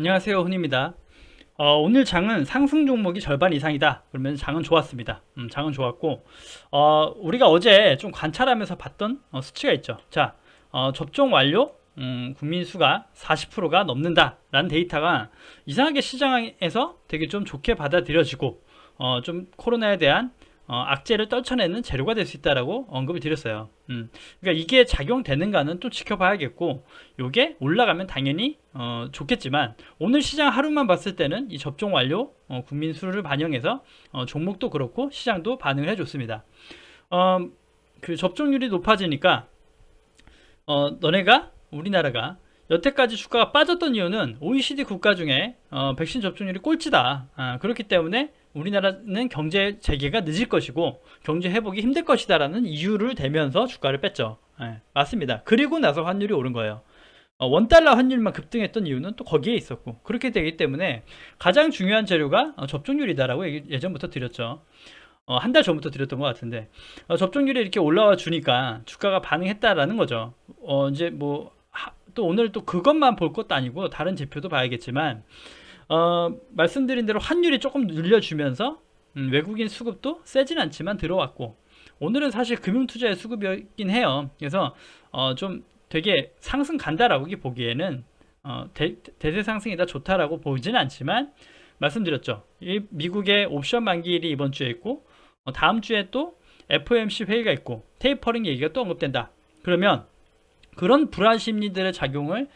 안녕하세요 훈입니다. 어, 오늘 장은 상승 종목이 절반 이상이다. 그러면 장은 좋았습니다. 음, 장은 좋았고 어, 우리가 어제 좀 관찰하면서 봤던 어, 수치가 있죠. 자 어, 접종 완료 음, 국민 수가 40%가 넘는다 라는 데이터가 이상하게 시장에서 되게 좀 좋게 받아들여지고 어, 좀 코로나에 대한 어, 악재를 떨쳐내는 재료가 될 수 있다라고 언급을 드렸어요. 음, 그러니까 이게 작용되는가는 또 지켜봐야겠고, 요게 올라가면 당연히 어, 좋겠지만 오늘 시장 하루만 봤을 때는 이 접종 완료 어, 국민 수를 반영해서 어, 종목도 그렇고 시장도 반응을 해줬습니다. 어, 그 접종률이 높아지니까 어, 너네가 우리나라가 여태까지 주가가 빠졌던 이유는 OECD 국가 중에 어, 백신 접종률이 꼴찌다. 아, 그렇기 때문에 우리나라는 경제 재개가 늦을 것이고 경제 회복이 힘들 것이다라는 이유를 대면서 주가를 뺐죠. 예, 맞습니다. 그리고 나서 환율이 오른 거예요. 어, 원달러 환율만 급등했던 이유는 또 거기에 있었고 그렇게 되기 때문에 가장 중요한 재료가 어, 접종률이다라고 예전부터 드렸죠. 어, 한 달 전부터 드렸던 것 같은데 어, 접종률이 이렇게 올라와 주니까 주가가 반응했다라는 거죠. 어, 이제 뭐 또 오늘 또 그것만 볼 것도 아니고 다른 지표도 봐야겠지만 어, 말씀드린 대로 환율이 조금 늘려주면서 음, 외국인 수급도 세진 않지만 들어왔고 오늘은 사실 금융투자의 수급이긴 해요. 그래서 어, 좀 되게 상승 간다라고 보기에는 어, 대, 대세 상승이다 좋다라고 보지는 않지만 말씀드렸죠. 이 미국의 옵션 만기일이 이번 주에 있고 어, 다음 주에 또 FOMC 회의가 있고 테이퍼링 얘기가 또 언급된다. 그러면 그런 불안 심리들의 작용을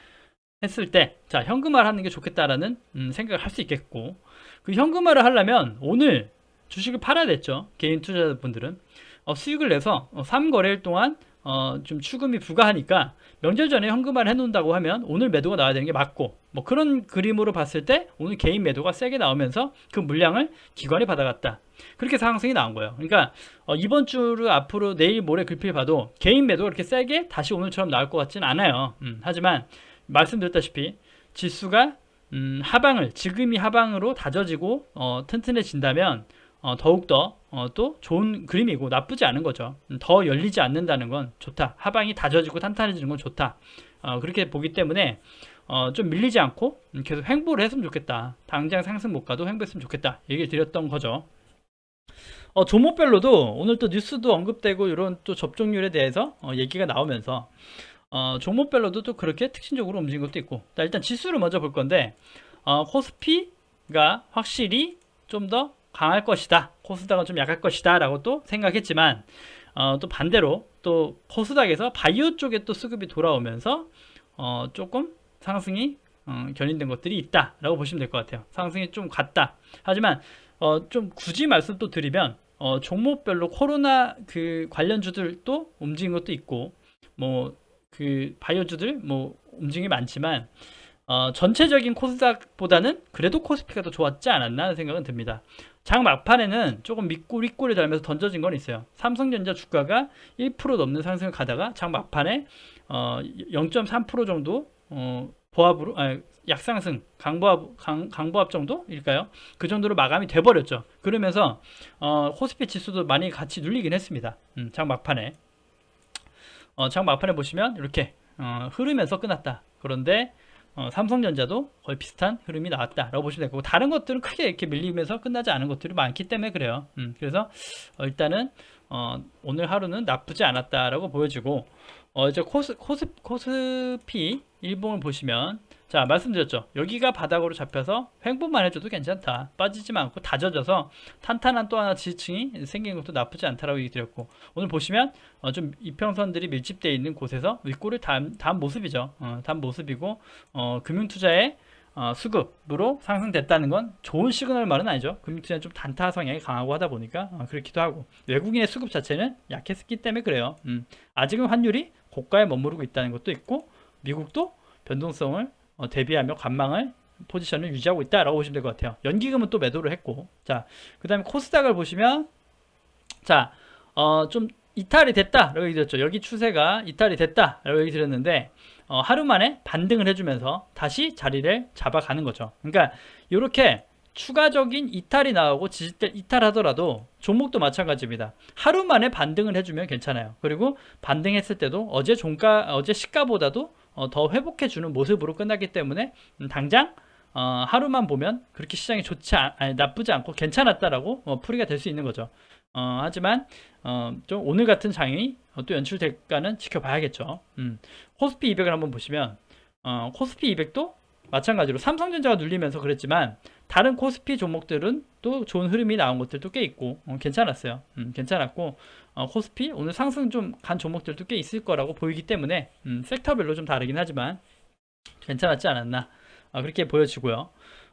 했을 때, 자, 현금화를 하는 게 좋겠다라는 음, 생각을 할 수 있겠고, 그 현금화를 하려면 오늘 주식을 팔아야 됐죠. 개인 투자자분들은. 어, 수익을 내서 어, 3거래일 동안 어, 좀 추금이 부과하니까 명절 전에 현금화를 해놓는다고 하면 오늘 매도가 나와야 되는 게 맞고, 뭐 그런 그림으로 봤을 때 오늘 개인 매도가 세게 나오면서 그 물량을 기관이 받아갔다. 그렇게 상승이 나온 거예요. 그러니까 어, 이번 주를 앞으로 내일 모레 글필 봐도 개인 매도가 그렇게 세게 다시 오늘처럼 나올 것 같지는 않아요. 음, 하지만 말씀드렸다시피 지수가 음, 하방을 지금이 하방으로 다져지고 어, 튼튼해진다면 어, 더욱더 어, 또 좋은 그림이고 나쁘지 않은 거죠. 음, 더 열리지 않는다는 건 좋다. 하방이 다져지고 탄탄해지는 건 좋다. 어, 그렇게 보기 때문에 어, 좀 밀리지 않고 음, 계속 횡보를 했으면 좋겠다. 당장 상승 못 가도 횡보했으면 좋겠다. 얘기를 드렸던 거죠. 어, 종목별로도 오늘 또 뉴스도 언급되고 이런 또 접종률에 대해서 어, 얘기가 나오면서 어, 종목별로도 또 그렇게 특징적으로 움직인 것도 있고. 자, 일단 지수를 먼저 볼 건데 어, 코스피가 확실히 좀 더 강할 것이다. 코스닥은 좀 약할 것이다 라고 또 생각했지만 어, 또 반대로 또 코스닥에서 바이오 쪽에 또 수급이 돌아오면서 어, 조금 상승이 어, 견인된 것들이 있다라고 보시면 될 것 같아요. 상승이 좀 같다. 하지만 어, 좀 굳이 말씀 또 드리면 어, 종목별로 코로나 그 관련주들도 움직인 것도 있고 뭐 그 바이오주들 뭐 움직임이 많지만 어, 전체적인 코스닥보다는 그래도 코스피가 더 좋았지 않았나 하는 생각은 듭니다. 장 막판에는 조금 밑골 윗골이 달면서 던져진 건 있어요. 삼성전자 주가가 1% 넘는 상승을 가다가 장 막판에 어, 0.3% 정도 어, 보합으로 아니, 약상승 강보합 강, 강보합 정도일까요? 그 정도로 마감이 돼 버렸죠. 그러면서 어, 코스피 지수도 많이 같이 눌리긴 했습니다. 음, 장 막판에 어, 장 막판에 보시면 이렇게 어, 흐르면서 끝났다. 그런데 어, 삼성전자도 거의 비슷한 흐름이 나왔다라고 보시면 되고 다른 것들은 크게 이렇게 밀리면서 끝나지 않은 것들이 많기 때문에 그래요. 음, 그래서 어, 일단은 어, 오늘 하루는 나쁘지 않았다라고 보여지고 어, 이제 코스 코스 코스피 일봉을 보시면 자 말씀드렸죠. 여기가 바닥으로 잡혀서 횡보만 해줘도 괜찮다. 빠지지만 않고 다져져서 탄탄한 또 하나 지층이 생긴 것도 나쁘지 않다라고 얘기 드렸고 오늘 보시면 어, 좀 이평선들이 밀집되어 있는 곳에서 윗골을 단, 단 모습이죠. 어, 단 모습이고 어, 금융투자의 어, 수급으로 상승됐다는 건 좋은 시그널 말은 아니죠. 금융투자는 좀 단타 성향이 강하고 하다 보니까 어, 그렇기도 하고 외국인의 수급 자체는 약했기 때문에 그래요. 음, 아직은 환율이 고가에 머무르고 있다는 것도 있고 미국도 변동성을 어, 대비하며 관망을 포지션을 유지하고 있다라고 보시면 될 것 같아요. 연기금은 또 매도를 했고 자 그 다음에 코스닥을 보시면 자 어, 좀 이탈이 됐다 라고 얘기 드렸죠. 여기 추세가 이탈이 됐다 라고 얘기 드렸는데 어, 하루 만에 반등을 해주면서 다시 자리를 잡아가는 거죠. 그러니까 이렇게 추가적인 이탈이 나오고 지지대 이탈하더라도 종목도 마찬가지입니다. 하루 만에 반등을 해주면 괜찮아요. 그리고 반등했을 때도 어제 종가 어제 시가보다도 어, 더 회복해주는 모습으로 끝났기 때문에 음, 당장 어, 하루만 보면 그렇게 시장이 좋지 않, 아니, 나쁘지 않고 괜찮았다라고 어, 풀이가 될 수 있는 거죠. 어, 하지만 어, 좀 오늘 같은 장이 어, 또 연출될까는 지켜봐야겠죠. 음. 코스피 200을 한번 보시면 어, 코스피 200도 마찬가지로 삼성전자가 눌리면서 그랬지만 다른 코스피 종목들은 또 좋은 흐름이 나온 것들도 꽤 있고 어, 괜찮았어요. 음, 괜찮았고 어, 코스피 오늘 상승 좀 간 종목들도 꽤 있을 거라고 보이기 때문에 음, 섹터별로 좀 다르긴 하지만 괜찮았지 않았나 어, 그렇게 보여지고요.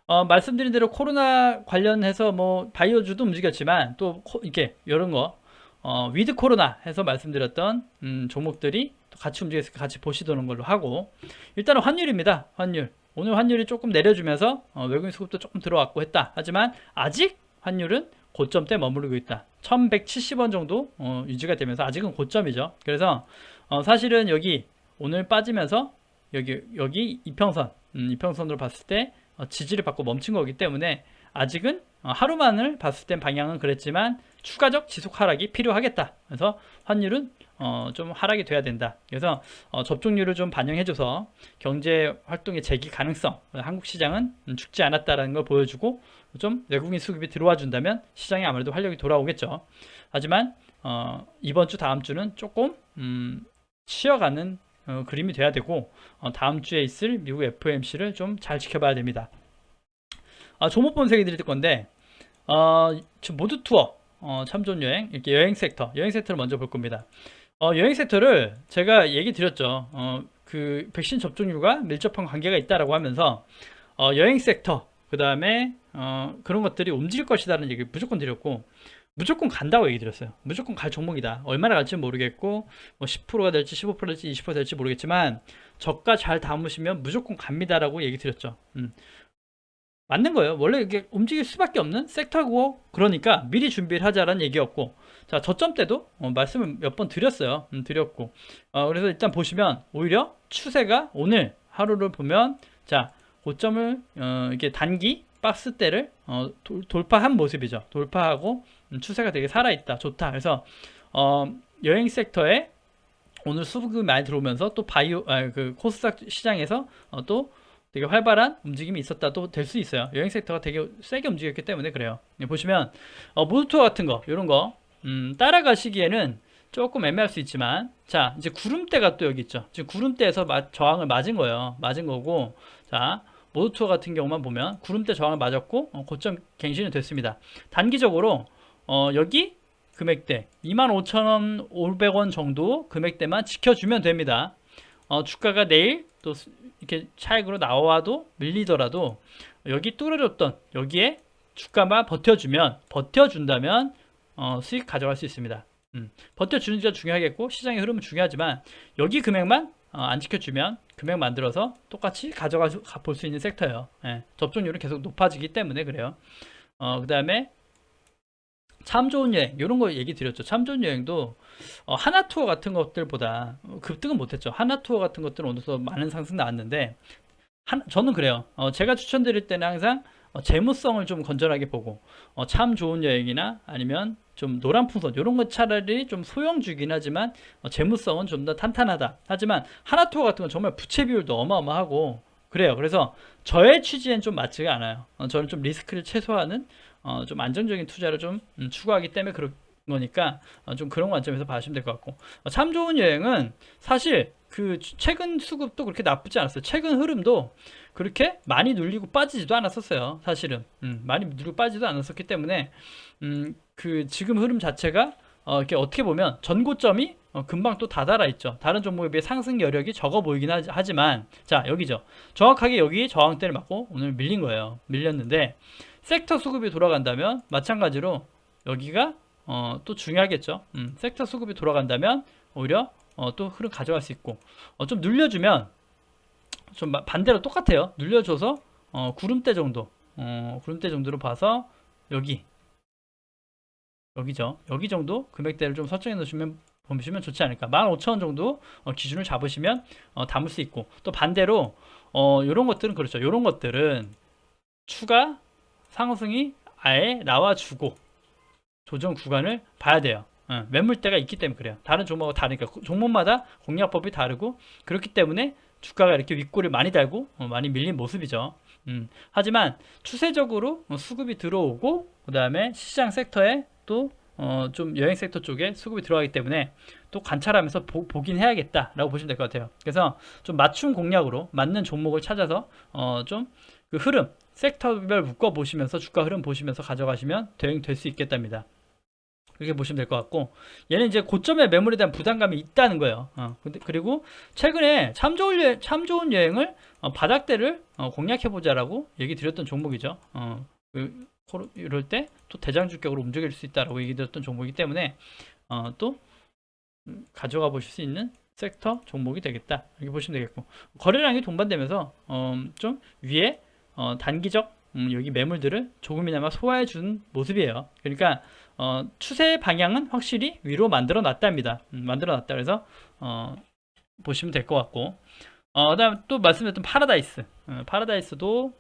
어, 말씀드린 대로 코로나 관련해서 뭐 바이오주도 움직였지만 또 코- 이렇게 이런 거 어, 위드 코로나 해서 말씀드렸던 음, 종목들이 또 같이 움직여서 같이 보시도는 걸로 하고 일단은 환율입니다. 환율 오늘 환율이 조금 내려주면서 어, 외국인 수급도 조금 들어왔고 했다. 하지만 아직 환율은 고점대 머무르고 있다. 1170원 정도 어, 유지가 되면서 아직은 고점이죠. 그래서 어, 사실은 여기 오늘 빠지면서 여기 여기 이평선 음, 이평선으로 봤을 때 어, 지지를 받고 멈춘 거기 때문에 아직은 어, 하루만을 봤을 땐 방향은 그랬지만 추가적 지속 하락이 필요하겠다. 그래서 환율은 어, 좀 하락이 돼야 된다. 그래서 어, 접종률을 좀 반영해줘서 경제 활동의 재기 가능성, 한국 시장은 음, 죽지 않았다라는 걸 보여주고 좀 외국인 수급이 들어와 준다면 시장에 아무래도 활력이 돌아오겠죠. 하지만 어, 이번 주 다음 주는 조금 음, 쉬어가는 어, 그림이 돼야 되고 어, 다음 주에 있을 미국 FOMC를 좀 잘 지켜봐야 됩니다. 아, 종목 분석해 드릴 건데 어, 모두 투어 어, 참 좋은 여행 이렇게 여행 섹터 여행 섹터를 먼저 볼 겁니다. 어, 여행 섹터를 제가 얘기 드렸죠. 어, 그 백신 접종률과 밀접한 관계가 있다라고 하면서 어, 여행 섹터 그 다음에 어, 그런 것들이 움직일 것이다라는 얘기 무조건 드렸고 무조건 간다고 얘기 드렸어요. 무조건 갈 종목이다. 얼마나 갈지 는 모르겠고 뭐 10%가 될지 15% 될지 20% 될지 모르겠지만 저가 잘 담으시면 무조건 갑니다라고 얘기 드렸죠. 음. 맞는 거예요. 원래 이게 움직일 수밖에 없는 섹터고 그러니까 미리 준비를 하자라는 얘기였고 자 저점 때도 어, 말씀을 몇 번 드렸어요. 음, 드렸고 어, 그래서 일단 보시면 오히려 추세가 오늘 하루를 보면 자 고점을 어, 이렇게 단기 박스대를 어, 돌, 돌파한 모습이죠. 돌파하고 음, 추세가 되게 살아있다. 좋다. 그래서 어, 여행 섹터에 오늘 수급이 많이 들어오면서 또 바이오 아, 그 코스닥 시장에서 어, 또 되게 활발한 움직임이 있었다도 될 수 있어요. 여행 섹터가 되게 세게 움직였기 때문에 그래요. 네, 보시면 어, 모두투어 같은 거 이런 거 음, 따라가시기에는 조금 애매할 수 있지만 자 이제 구름대가 또 여기 있죠. 지금 구름대에서 마- 저항을 맞은 거예요. 맞은 거고 자 모두투어 같은 경우만 보면 구름대 저항을 맞았고 어, 고점 갱신이 됐습니다. 단기적으로 어, 여기 금액대 25,500원 정도 금액대만 지켜주면 됩니다. 어, 주가가 내일 또 수- 이렇게 차익으로 나와도 밀리더라도 여기 뚫어줬던 여기에 주가만 버텨주면 버텨준다면 어, 수익 가져갈 수 있습니다. 음, 버텨주는지가 중요하겠고 시장의 흐름은 중요하지만 여기 금액만 어, 안 지켜주면 금액 만들어서 똑같이 가져가 볼 수 있는 섹터예요. 예, 접종률은 계속 높아지기 때문에 그래요. 어, 그 다음에 참 좋은 여행 이런 거 얘기 드렸죠. 참 좋은 여행도 어, 하나 투어 같은 것들보다 어, 급등은 못했죠. 하나 투어 같은 것들은 오늘도 많은 상승 나왔는데 한, 저는 그래요. 어, 제가 추천드릴 때는 항상 어, 재무성을 좀 건전하게 보고 어, 참 좋은 여행이나 아니면 좀 노란 풍선 이런 거 차라리 좀 소형주긴 하지만 어, 재무성은 좀 더 탄탄하다. 하지만 하나 투어 같은 건 정말 부채 비율도 어마어마하고 그래요. 그래서 저의 취지엔 좀 맞지가 않아요. 어, 저는 좀 리스크를 최소화하는 어, 좀 안정적인 투자를 좀 음, 추구하기 때문에 그런 거니까 어, 좀 그런 관점에서 봐주시면 될 것 같고 어, 참 좋은 여행은 사실 그 주- 최근 수급도 그렇게 나쁘지 않았어요. 최근 흐름도 그렇게 많이 눌리고 빠지지도 않았었어요. 사실은 음, 많이 눌리고 빠지지도 않았었기 때문에 음, 그 지금 흐름 자체가 어, 이렇게 어떻게 보면 전고점이 어, 금방 또 다다라 있죠. 다른 종목에 비해 상승 여력이 적어 보이긴 하지, 하지만 자 여기죠. 정확하게 여기 저항대를 맞고 오늘 밀린 거예요. 밀렸는데 섹터 수급이 돌아간다면 마찬가지로 여기가 어, 또 중요하겠죠. 음, 섹터 수급이 돌아간다면 오히려 어, 또 흐름 가져갈 수 있고 어, 좀 눌려주면 좀 마- 반대로 똑같아요. 눌려줘서 어, 구름대 정도 어, 구름대 정도로 봐서 여기 여기죠. 여기 정도 금액대를 좀 설정해 놓으시면 보시면 좋지 않을까. 15,000원 정도 어, 기준을 잡으시면 어, 담을 수 있고 또 반대로 어, 이런 것들은 그렇죠. 이런 것들은 추가 상승이 아예 나와주고 조정 구간을 봐야 돼요. 어, 매물대가 있기 때문에 그래요. 다른 종목하고 다르니까 그 종목마다 공략법이 다르고 그렇기 때문에 주가가 이렇게 윗골을 많이 달고 어, 많이 밀린 모습이죠. 음, 하지만 추세적으로 어, 수급이 들어오고 그 다음에 시장 섹터에 또 어, 좀 여행 섹터 쪽에 수급이 들어가기 때문에 또 관찰하면서 보, 긴 해야겠다라고 보시면 될 것 같아요. 그래서 좀 맞춤 공략으로 맞는 종목을 찾아서 어, 좀그 흐름 섹터별 묶어 보시면서 주가 흐름 보시면서 가져가시면 대응될 수 있겠답니다. 그렇게 보시면 될 것 같고 얘는 이제 고점의 매물에 대한 부담감이 있다는 거예요. 어, 근데 그리고 최근에 참 좋은 여행, 참 좋은 여행을 어, 바닥대를 어, 공략해 보자라고 얘기 드렸던 종목이죠. 어, 그, 이럴 때 또 대장주격으로 움직일 수 있다라고 얘기 드렸던 종목이기 때문에 어, 또 음, 가져가 보실 수 있는 섹터 종목이 되겠다 이렇게 보시면 되겠고 거래량이 동반되면서 어, 좀 위에 어, 단기적 음, 여기 매물들을 조금이나마 소화해 준 모습이에요. 그러니까 어, 추세 방향은 확실히 위로 만들어 놨답니다. 음, 만들어 놨다 그래서 어, 보시면 될 것 같고 어, 그다음 또 말씀드렸던 파라다이스 어, 파라다이스도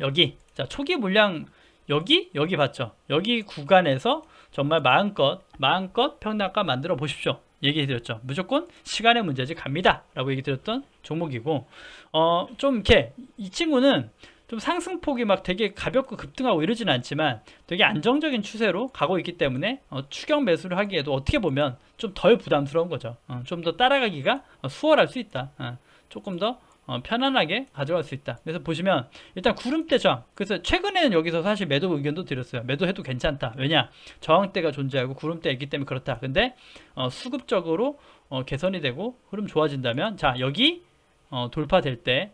여기 자 초기 물량 여기 여기 봤죠 여기 구간에서 정말 마음껏 마음껏 평단가 만들어 보십시오 얘기 드렸죠 무조건 시간의 문제지 갑니다 라고 얘기 드렸던 종목이고 어 좀 이렇게 이 친구는 좀 상승폭이 막 되게 가볍고 급등하고 이러지는 않지만 되게 안정적인 추세로 가고 있기 때문에 어, 추격 매수를 하기에도 어떻게 보면 좀 덜 부담스러운 거죠. 좀더 따라가기가 어, 수월할 수 있다. 어, 조금 더 어, 편안하게 가져갈 수 있다. 그래서 보시면 일단 구름대 저항. 그래서 최근에는 여기서 사실 매도 의견도 드렸어요. 매도해도 괜찮다. 왜냐 저항대가 존재하고 구름대가 있기 때문에 그렇다. 근데 어, 수급적으로 어, 개선이 되고 흐름 좋아진다면 자 여기 어, 돌파될 때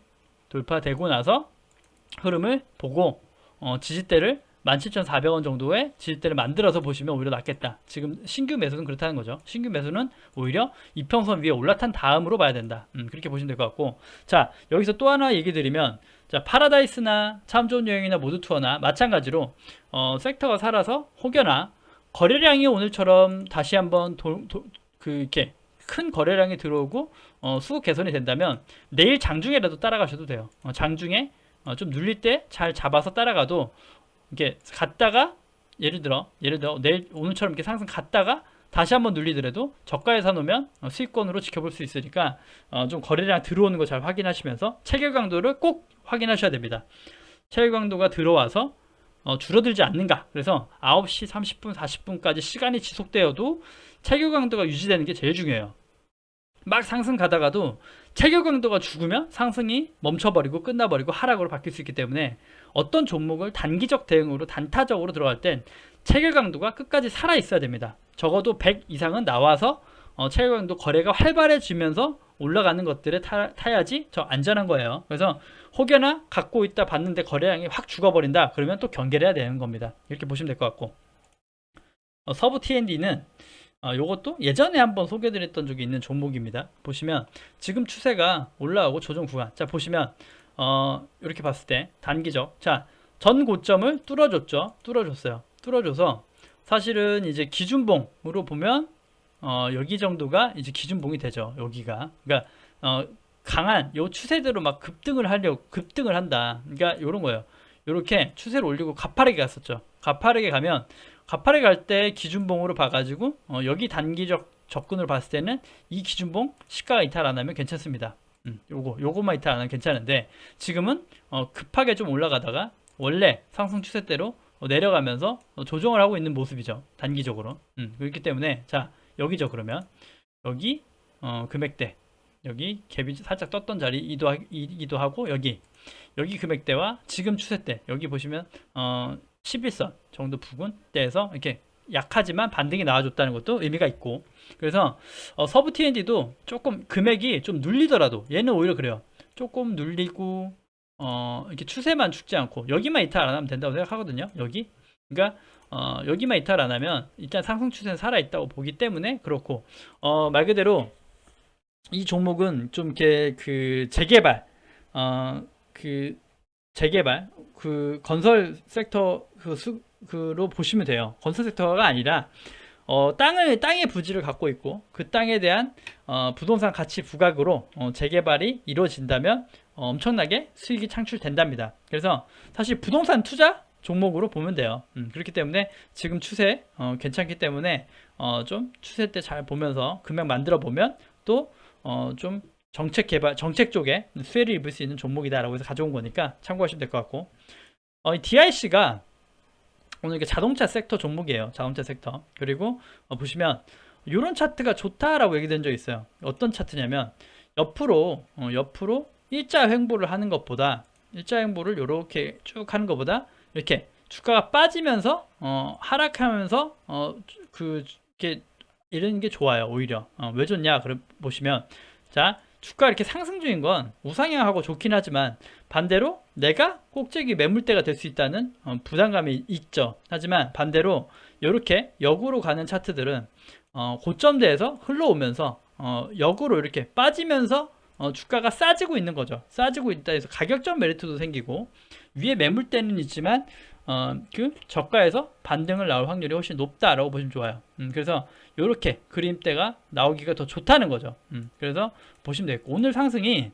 돌파되고 나서 흐름을 보고 어, 지지대를 17,400원 정도의 지지대를 만들어서 보시면 오히려 낫겠다. 지금 신규 매수는 그렇다는 거죠. 신규 매수는 오히려 이평선 위에 올라탄 다음으로 봐야 된다. 음, 그렇게 보시면 될 것 같고. 자, 여기서 또 하나 얘기 드리면, 자, 파라다이스나 참 좋은 여행이나 모두 투어나 마찬가지로, 어, 섹터가 살아서 혹여나 거래량이 오늘처럼 다시 한번 도, 도, 그, 이렇게 큰 거래량이 들어오고, 어, 수급 개선이 된다면 내일 장중에라도 따라가셔도 돼요. 어, 장중에 어, 좀 눌릴 때 잘 잡아서 따라가도 이렇게 갔다가 예를 들어 예를 들어 내일 오늘처럼 이렇게 상승 갔다가 다시 한번 눌리더라도 저가에 사놓으면 어, 수익권으로 지켜볼 수 있으니까 어, 좀 거래량 들어오는 거 잘 확인하시면서 체결 강도를 꼭 확인하셔야 됩니다. 체결 강도가 들어와서 어, 줄어들지 않는가. 그래서 9시 30분, 40분까지 시간이 지속되어도 체결 강도가 유지되는 게 제일 중요해요. 막 상승 가다가도 체결 강도가 죽으면 상승이 멈춰버리고 끝나버리고 하락으로 바뀔 수 있기 때문에 어떤 종목을 단기적 대응으로 단타적으로 들어갈 땐 체결 강도가 끝까지 살아 있어야 됩니다. 적어도 100 이상은 나와서 어, 체결 강도 거래가 활발해지면서 올라가는 것들을 타, 타야지 저 안전한 거예요. 그래서 혹여나 갖고 있다 봤는데 거래량이 확 죽어버린다 그러면 또 경계를 해야 되는 겁니다. 이렇게 보시면 될 것 같고 어, 서부 T&D는 어, 요것도 예전에 한번 소개드렸던 적이 있는 종목입니다. 보시면 지금 추세가 올라오고 조정 구간. 자 보시면 어, 이렇게 봤을 때 단기적. 자 전 고점을 뚫어줬죠. 뚫어줬어요. 뚫어줘서 사실은 이제 기준봉으로 보면 어, 여기 정도가 이제 기준봉이 되죠. 여기가. 그러니까 어, 강한 요 추세대로 막 급등을 하려고 급등을 한다. 그러니까 요런 거예요. 요렇게 추세를 올리고 가파르게 갔었죠. 가파르게 가면 가파르게 갈 때 기준봉으로 봐가지고 어, 여기 단기적 접근을 봤을 때는 이 기준봉 시가가 이탈 안 하면 괜찮습니다. 음, 요거 요거만 이탈 안 하면 괜찮은데 지금은 어, 급하게 좀 올라가다가 원래 상승 추세대로 어, 내려가면서 어, 조정을 하고 있는 모습이죠. 단기적으로. 음, 그렇기 때문에 자 여기죠 그러면 여기 어, 금액대 여기 갭이 살짝 떴던 자리이기도 하고 여기 여기 금액대와 지금 추세대 여기 보시면 어 11선 정도 부근대에서 이렇게 약하지만 반등이 나와줬다는 것도 의미가 있고. 그래서 어, 서부 T&D도 조금 금액이 좀 눌리더라도 얘는 오히려 그래요. 조금 눌리고 어, 이렇게 추세만 죽지 않고 여기만 이탈 안 하면 된다고 생각하거든요 여기. 그러니까 어, 여기만 이탈 안 하면 일단 상승 추세는 살아 있다고 보기 때문에 그렇고. 어, 말 그대로 이 종목은 좀 이렇게 그 재개발 어, 그 재개발 그 건설 섹터 그 수, 그로 보시면 돼요. 건설 섹터가 아니라 어, 땅을 땅의 부지를 갖고 있고 그 땅에 대한 어, 부동산 가치 부각으로 어, 재개발이 이루어진다면 어, 엄청나게 수익이 창출된답니다. 그래서 사실 부동산 투자 종목으로 보면 돼요. 음, 그렇기 때문에 지금 추세 어, 괜찮기 때문에 어, 좀 추세 때 잘 보면서 금액 만들어 보면 또 어, 좀 정책 개발, 정책 쪽에 수혜를 입을 수 있는 종목이다라고 해서 가져온 거니까 참고하시면 될 것 같고, 어, 이 DIC가 오늘 이게 자동차 섹터 종목이에요. 자동차 섹터. 그리고 어, 보시면 이런 차트가 좋다라고 얘기된 적 있어요. 어떤 차트냐면 옆으로 어, 옆으로 일자 횡보를 하는 것보다 일자 횡보를 이렇게 쭉 하는 것보다 이렇게 주가가 빠지면서 어, 하락하면서 어, 그 이렇게 이런 게 좋아요. 오히려 어, 왜 좋냐? 그럼 보시면 자 주가 이렇게 상승 중인 건 우상향하고 좋긴 하지만 반대로 내가 꼭대기 매물대가 될 수 있다는 어, 부담감이 있죠. 하지만 반대로 이렇게 역으로 가는 차트들은 어, 고점대에서 흘러오면서 어, 역으로 이렇게 빠지면서 어, 주가가 싸지고 있는 거죠. 싸지고 있다 해서 가격적 메리트도 생기고 위에 매물대는 있지만 어, 그 저가에서 반등을 나올 확률이 훨씬 높다라고 보시면 좋아요. 음, 그래서 이렇게 그림대가 나오기가 더 좋다는 거죠. 음, 그래서 보시면 되겠고 오늘 상승이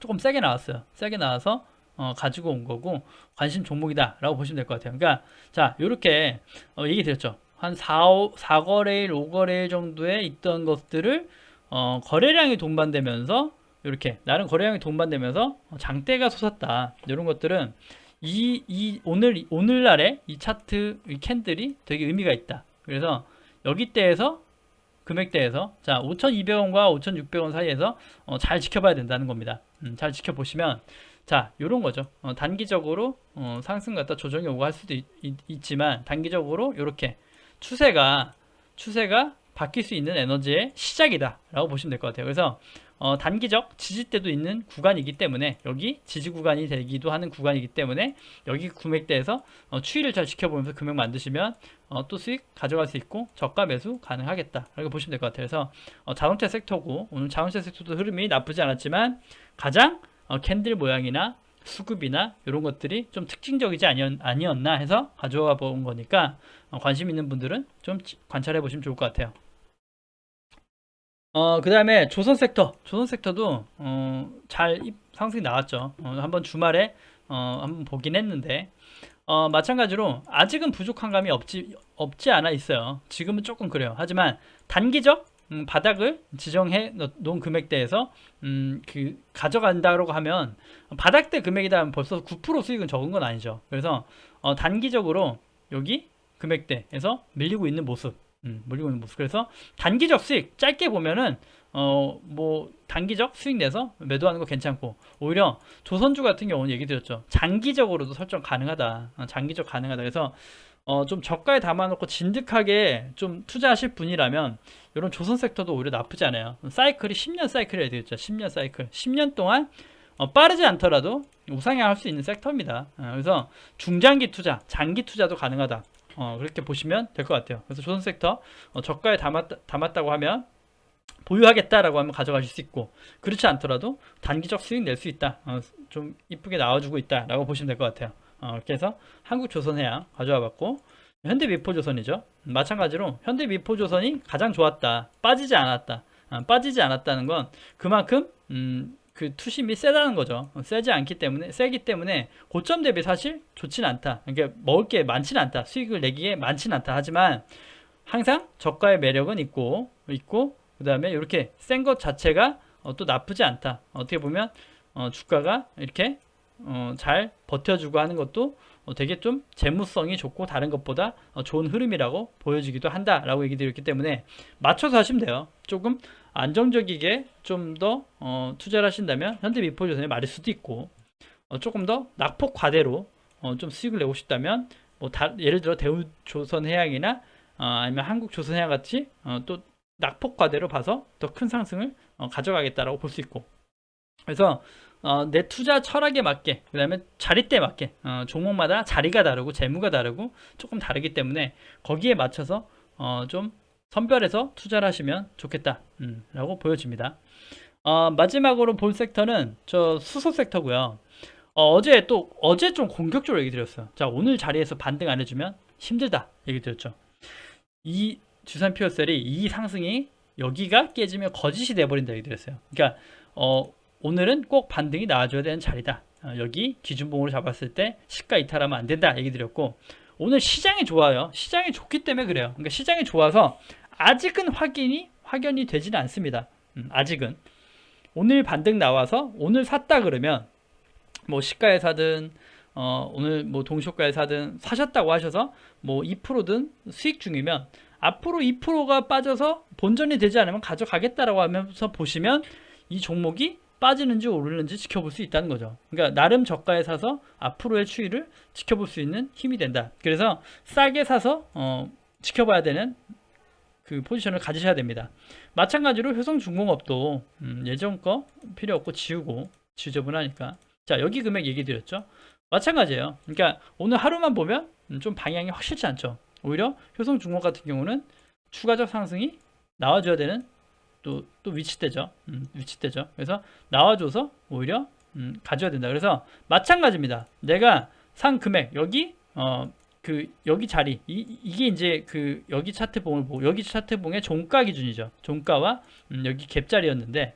조금 세게 나왔어요. 세게 나와서 어, 가지고 온 거고 관심 종목이다라고 보시면 될 것 같아요. 그러니까 자 이렇게 어, 얘기 드렸죠. 한 4, 4거래일, 5거래일 정도에 있던 것들을 어, 거래량이 동반되면서 이렇게 나름 거래량이 동반되면서 어, 장대가 솟았다. 이런 것들은 이, 이 오늘 오늘날의 이 차트 이 캔들이 되게 의미가 있다. 그래서 여기 때에서 금액대에서 자 5,200원과 5,600원 사이에서 어, 잘 지켜봐야 된다는 겁니다. 음, 잘 지켜보시면 자 이런 거죠. 어, 단기적으로 어, 상승 갖다 조정이 오고 할 수도 있, 지만 단기적으로 이렇게 추세가 추세가 바뀔 수 있는 에너지의 시작이다라고 보시면 될 것 같아요. 그래서 어, 단기적 지지대도 있는 구간이기 때문에 여기 지지 구간이 되기도 하는 구간이기 때문에 여기 금액대에서 어, 추이를 잘 지켜보면서 금액 만드시면 어, 또 수익 가져갈 수 있고 저가 매수 가능하겠다 이렇게 보시면 될 것 같아요. 그래서 어, 자동차 섹터고 오늘 자동차 섹터도 흐름이 나쁘지 않았지만 가장 어, 캔들 모양이나 수급이나 이런 것들이 좀 특징적이지 아니었, 아니었나 해서 가져와 본 거니까 어, 관심 있는 분들은 좀 지- 관찰해 보시면 좋을 것 같아요. 어, 그 다음에 조선 섹터. 조선 섹터도, 어, 잘 입- 상승이 나왔죠. 어, 한번 주말에, 어, 한번 보긴 했는데, 어, 마찬가지로 아직은 부족한 감이 없지, 없지 않아 있어요. 지금은 조금 그래요. 하지만 단기적, 음, 바닥을 지정해 놓- 놓은 금액대에서, 음, 그, 가져간다고 하면, 바닥대 금액이다 하면 벌써 9% 수익은 적은 건 아니죠. 그래서, 어, 단기적으로 여기 금액대에서 밀리고 있는 모습. 음, 밀리고 있는 모습. 그래서 단기적 수익 짧게 보면은 어 뭐 단기적 수익 내서 매도하는 거 괜찮고 오히려 조선주 같은 경우는 얘기 드렸죠. 장기적으로도 설정 가능하다. 어, 장기적 가능하다. 그래서 어 좀 저가에 담아놓고 진득하게 좀 투자하실 분이라면 이런 조선 섹터도 오히려 나쁘지 않아요. 사이클이 10년 사이클이라 되었죠. 10년 사이클. 10년 동안 어, 빠르지 않더라도 우상향할 수 있는 섹터입니다. 어, 그래서 중장기 투자 장기 투자도 가능하다 어, 그렇게 보시면 될 것 같아요. 그래서 조선 섹터 어, 저가에 담았다, 담았다고 하면 보유하겠다라고 하면 가져가실 수 있고 그렇지 않더라도 단기적 수익 낼 수 있다. 어, 좀 이쁘게 나와주고 있다라고 보시면 될 것 같아요. 어, 이렇게 해서 한국 조선해양 가져와 봤고 현대 미포조선이죠. 마찬가지로 현대 미포조선이 가장 좋았다. 빠지지 않았다. 어, 빠지지 않았다는 건 그만큼 음, 그 투심이 세다는 거죠. 어, 세지 않기 때문에 세기 때문에 고점 대비 사실 좋진 않다. 그러니까 먹을 게 많지는 않다. 수익을 내기에 많지는 않다. 하지만 항상 저가의 매력은 있고 있고 그다음에 이렇게 센 것 자체가 어, 또 나쁘지 않다. 어떻게 보면 어, 주가가 이렇게 어, 잘 버텨주고 하는 것도 어, 되게 좀 재무성이 좋고 다른 것보다 어, 좋은 흐름이라고 보여지기도 한다라고 얘기 드렸기 때문에 맞춰서 하시면 돼요. 조금 안정적이게 좀더 어, 투자를 하신다면 현대미포조선에 말일 수도 있고 어, 조금 더 낙폭 과대로 어, 좀 수익을 내고 싶다면 뭐 다, 예를 들어 대우조선해양이나 어, 아니면 한국조선해양 같이 어, 또 낙폭 과대로 봐서 더 큰 상승을 어, 가져가겠다라고 볼 수 있고. 그래서 어, 내 투자 철학에 맞게 그 다음에 자리대에 맞게 어, 종목마다 자리가 다르고 재무가 다르고 조금 다르기 때문에 거기에 맞춰서 어, 좀 선별해서 투자를 하시면 좋겠다 음, 라고 보여집니다 어, 마지막으로 볼 섹터는 저 수소 섹터고요 어, 제 또 어제 좀 공격적으로 얘기 드렸어요 자 오늘 자리에서 반등 안 해주면 힘들다 얘기 드렸죠 이 주산 피어셀이 이 상승이 여기가 깨지면 거짓이 돼버린다 얘기 드렸어요 그러니까 어, 오늘은 꼭 반등이 나와줘야 되는 자리다. 어, 여기 기준봉으로 잡았을 때 시가 이탈하면 안 된다 얘기 드렸고 오늘 시장이 좋아요. 시장이 좋기 때문에 그래요. 그러니까 시장이 좋아서 아직은 확인이 확연이 되지는 않습니다. 음, 아직은 오늘 반등 나와서 오늘 샀다 그러면 뭐 시가에 사든 어, 오늘 뭐 동시효과에 사든 사셨다고 하셔서 뭐 2%든 수익 중이면 앞으로 2%가 빠져서 본전이 되지 않으면 가져가겠다라고 하면서 보시면 이 종목이 빠지는지 오르는지 지켜볼 수 있다는 거죠. 그러니까 나름 저가에 사서 앞으로의 추이를 지켜볼 수 있는 힘이 된다. 그래서 싸게 사서 어, 지켜봐야 되는 그 포지션을 가지셔야 됩니다. 마찬가지로 효성중공업도 음, 예전 거 필요 없고 지우고 지저분하니까 자 여기 금액 얘기 드렸죠. 마찬가지예요. 그러니까 오늘 하루만 보면 음, 좀 방향이 확실치 않죠. 오히려 효성중공업 같은 경우는 추가적 상승이 나와줘야 되는 또, 또 위치대죠. 음, 위치대죠. 그래서 나와줘서 오히려 음, 가져야 된다. 그래서 마찬가지입니다. 내가 산 금액 여기 어 그 여기 자리 이, 이게 이제 그 여기 차트봉을 보고 여기 차트봉의 종가 기준이죠. 종가와 음, 여기 갭 자리였는데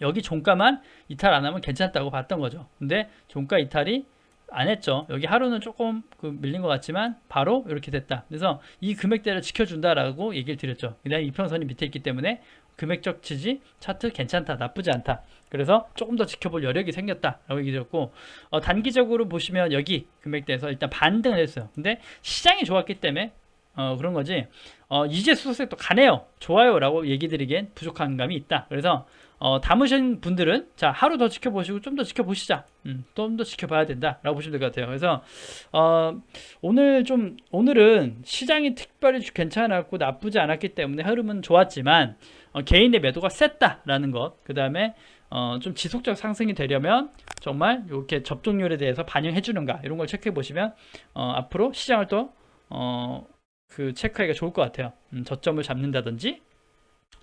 여기 종가만 이탈 안 하면 괜찮다고 봤던 거죠. 근데 종가 이탈이 안 했죠. 여기 하루는 조금 그 밀린 것 같지만 바로 이렇게 됐다. 그래서 이 금액대를 지켜준다라고 얘기를 드렸죠. 그다음 이평선이 밑에 있기 때문에 금액적 지지 차트 괜찮다, 나쁘지 않다. 그래서 조금 더 지켜볼 여력이 생겼다라고 얘기 드렸고 어, 단기적으로 보시면 여기 금액대에서 일단 반등을 했어요. 근데 시장이 좋았기 때문에 어, 그런 거지. 어, 이제 수소색도 가네요. 좋아요라고 얘기 드리기엔 부족한 감이 있다. 그래서 어, 담으신 분들은 자 하루 더 지켜보시고 좀 더 지켜보시자. 음, 좀 더 지켜봐야 된다라고 보시면 될 것 같아요. 그래서 어, 오늘 좀 오늘은 시장이 특별히 괜찮았고 나쁘지 않았기 때문에 흐름은 좋았지만 어, 개인의 매도가 셌다라는 것. 그 다음에 어, 좀 지속적 상승이 되려면 정말 이렇게 접종률에 대해서 반영해 주는가 이런 걸 체크해 보시면 어, 앞으로 시장을 또 어, 그 체크하기가 좋을 것 같아요. 음, 저점을 잡는다든지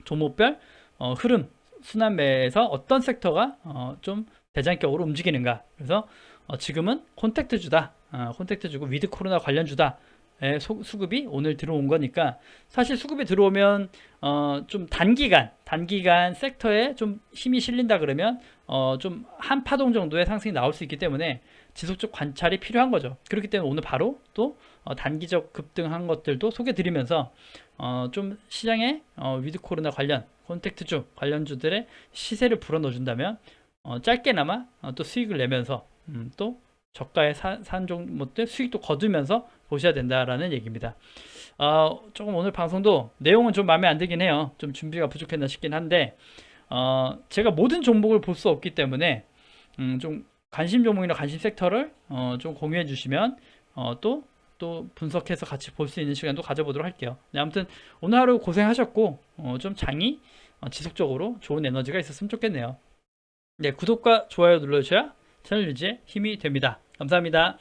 종목별 어, 흐름 순환매에서 어떤 섹터가 어, 좀 대장격으로 움직이는가. 그래서 어, 지금은 콘택트 주다, 어, 콘택트 주고 위드 코로나 관련 주다. 의 소- 수급이 오늘 들어온 거니까 사실 수급이 들어오면 어, 좀 단기간 단기간 섹터에 좀 힘이 실린다 그러면 어, 좀 한 파동 정도의 상승이 나올 수 있기 때문에 지속적 관찰이 필요한 거죠. 그렇기 때문에 오늘 바로 또 어, 단기적 급등한 것들도 소개 드리면서 어, 좀 시장에 어, 위드 코로나 관련 콘택트주 관련주들의 시세를 불어넣어 준다면 어, 짧게나마 어, 또 수익을 내면서 음, 또 저가의 사- 산 종목들 수익도 거두면서 보셔야 된다라는 얘기입니다. 어, 조금 오늘 방송도 내용은 좀 마음에 안 들긴 해요. 좀 준비가 부족했나 싶긴 한데 어, 제가 모든 종목을 볼 수 없기 때문에 음, 좀 관심 종목이나 관심 섹터를 어, 좀 공유해 주시면 어, 또, 또 분석해서 같이 볼 수 있는 시간도 가져보도록 할게요. 네, 아무튼 오늘 하루 고생하셨고 어, 좀 장이 어, 지속적으로 좋은 에너지가 있었으면 좋겠네요. 네, 구독과 좋아요 눌러주셔야 채널 유지에 힘이 됩니다. 감사합니다.